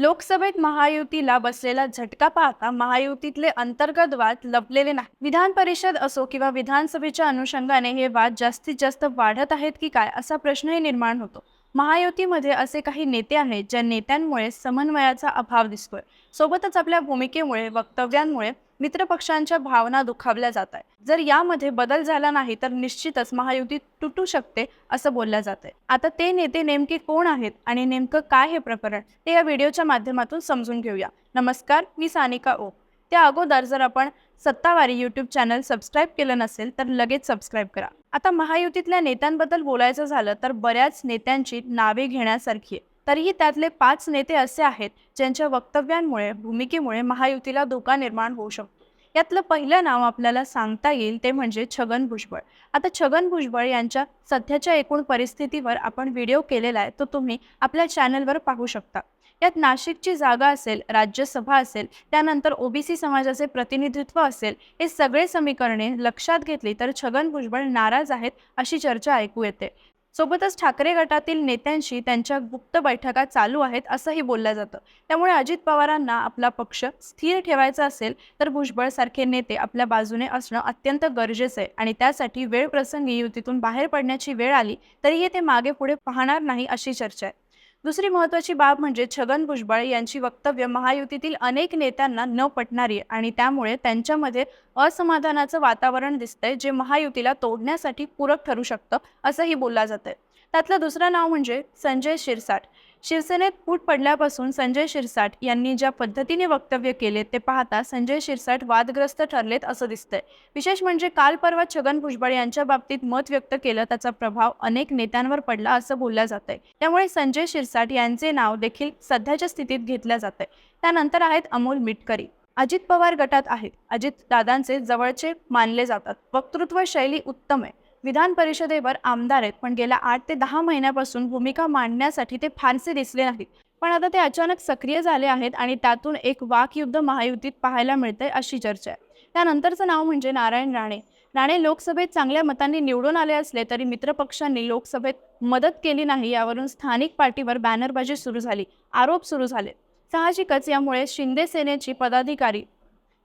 लोकसभेत महायुतीला बसलेला झटका पाहता महायुतीतले अंतर्गत वाद लपलेले नाही विधान परिषद असो किंवा विधानसभेच्या अनुषंगाने हे वाद जास्तीत जास्त वाढत आहेत की काय असा प्रश्नही निर्माण होतो. महायुतीमध्ये असे काही नेते आहेत ज्या नेत्यांमुळे समन्वयाचा अभाव दिसतोय. सोबतच आपल्या भूमिकेमुळे वक्तव्यांमुळे मित्रपक्षांच्या भावना दुखावल्या जात आहेत जर यामध्ये बदल झाला नाही तर निश्चितच महायुती तुटू शकते असं बोललं जात आहे आता ते नेते नेमके कोण आहेत आणि नेमकं काय हे प्रकरण ते या व्हिडिओच्या माध्यमातून समजून घेऊया. नमस्कार मी सानिका ओ. त्या अगोदर जर आपण सत्तावारी यूट्यूब चॅनल सबस्क्राईब केलं नसेल तर लगेच सबस्क्राईब करा. आता महायुतीतल्या नेत्यांबद्दल बोलायचं झालं तर बऱ्याच नेत्यांची नावे घेण्यासारखी आहे तरीही त्यातले पाच नेते असे आहेत ज्यांच्या वक्तव्यांमुळे भूमिकेमुळे महायुतीला धोका निर्माण होऊ शकतो. यातलं पहिलं नाव आपल्याला सांगता येईल ते म्हणजे छगन भुजबळ. आता छगन भुजबळ यांच्या सध्याच्या एकूण परिस्थितीवर आपण व्हिडिओ केलेला आहे तो तुम्ही आपल्या चॅनलवर पाहू शकता. यात नाशिकची जागा असेल राज्यसभा असेल त्यानंतर ओबीसी समाजाचे प्रतिनिधित्व असेल हे सगळे समीकरणे लक्षात घेतली तर छगन भुजबळ नाराज आहेत अशी चर्चा ऐकू येते. सोबतच ठाकरे गटातील नेत्यांशी त्यांच्या गुप्त बैठका चालू आहेत असंही बोललं जातं. त्यामुळे अजित पवारांना आपला पक्ष स्थिर ठेवायचा असेल तर भुजबळ सारखे नेते आपल्या बाजूने असणं अत्यंत गरजेचं आहे. आणि त्यासाठी वेळ प्रसंगी युतीतून बाहेर पडण्याची वेळ आली तरीही ते मागे पुढे पाहणार नाही अशी चर्चा आहे. दुसरी महत्त्वाची बाब म्हणजे छगन भुजबळ यांची वक्तव्य महायुतीतील अनेक नेत्यांना न पटणारी आणि त्यामुळे त्यांच्यामध्ये असमाधानाचं वातावरण दिसतंय जे महायुतीला तोडण्यासाठी पूरक ठरू शकतं असंही बोललं जातंय. त्यातलं दुसरं नाव म्हणजे संजय शिरसाट. शिवसेनेत फूट पडल्यापासून संजय शिरसाट यांनी ज्या पद्धतीने वक्तव्य केले ते पाहता संजय शिरसाट वादग्रस्त ठरलेत असं दिसतंय. विशेष म्हणजे काल परवा छगन भुजबळ यांच्या बाबतीत मत व्यक्त केलं त्याचा प्रभाव अनेक नेत्यांवर पडला असं बोललं जातंय. त्यामुळे संजय शिरसाट यांचे नाव देखील सध्याच्या स्थितीत घेतलं जातंय. त्यानंतर आहेत अमोल मिटकरी. अजित पवार गटात आहेत. अजित दादांचे जवळचे मानले जातात. वक्तृत्व शैली उत्तम आहे. विधान परिषदेवर आमदार आहेत. पण गेल्या आठ ते दहा महिन्यापासून भूमिका मांडण्यासाठी ते फारसे दिसले नाहीत. पण आता ते अचानक सक्रिय झाले आहेत आणि त्यातून एक वाकयुद्ध महायुतीत पाहायला मिळते अशी चर्चा आहे. त्यानंतरचं नाव म्हणजे नारायण राणे. राणे लोकसभेत चांगल्या मतांनी निवडून आले असले तरी मित्रपक्षांनी लोकसभेत मदत केली नाही यावरून स्थानिक पार्टीवर बॅनरबाजी सुरू झाली. आरोप सुरू झाले. साहजिकच यामुळे शिंदे सेनेची पदाधिकारी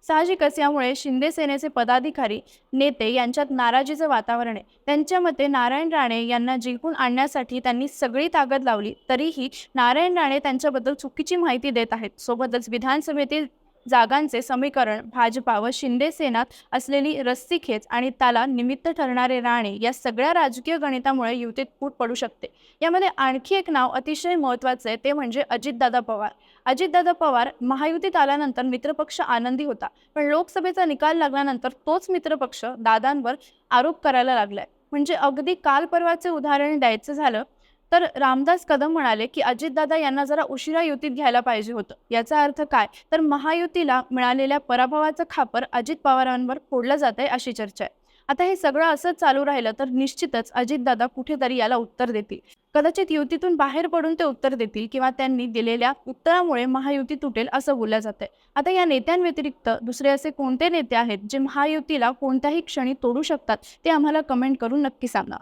साहजिकच यामुळे शिंदे सेनेचे पदाधिकारी नेते यांच्यात नाराजीचं वातावरण आहे. त्यांच्या मते नारायण राणे यांना जिंकून आणण्यासाठी त्यांनी सगळी ताकद लावली तरीही नारायण राणे त्यांच्याबद्दल चुकीची माहिती देत आहेत. सोबतच विधानसभेतील जागांचे समीकरण भाजपा व शिंदे सेनात असलेली रस्सीखेच आणि त्याला निमित्त ठरणारे राणे या सगळ्या राजकीय गणितामुळे युतीत फूट पडू शकते. यामध्ये आणखी एक नाव अतिशय महत्त्वाचं आहे ते म्हणजे अजितदादा पवार. अजितदादा पवार महायुतीत आल्यानंतर मित्रपक्ष आनंदी होता पण लोकसभेचा निकाल लागल्यानंतर तोच मित्रपक्ष दादांवर आरोप करायला लागलाय. म्हणजे अगदी काल परवाचे उदाहरण द्यायचं झालं तर रामदास कदम म्हणाले की अजितदादा यांना जरा उशिरा युतीत घ्यायला पाहिजे होतं. याचा अर्थ काय? तर महायुतीला मिळालेल्या पराभवाचं खापर अजित पवारांवर फोडलं जात आहे अशी चर्चा आहे. आता हे सगळं असंच चालू राहिलं तर निश्चितच अजितदादा कुठेतरी याला उत्तर देतील. कदाचित युतीतून बाहेर पडून ते उत्तर देतील किंवा त्यांनी दिलेल्या उत्तरामुळे महायुती तुटेल असं बोललं जातंय. आता या नेत्यांव्यतिरिक्त दुसरे असे कोणते नेते आहेत जे महायुतीला कोणत्याही क्षणी तोडू शकतात ते आम्हाला कमेंट करून नक्की सांगा.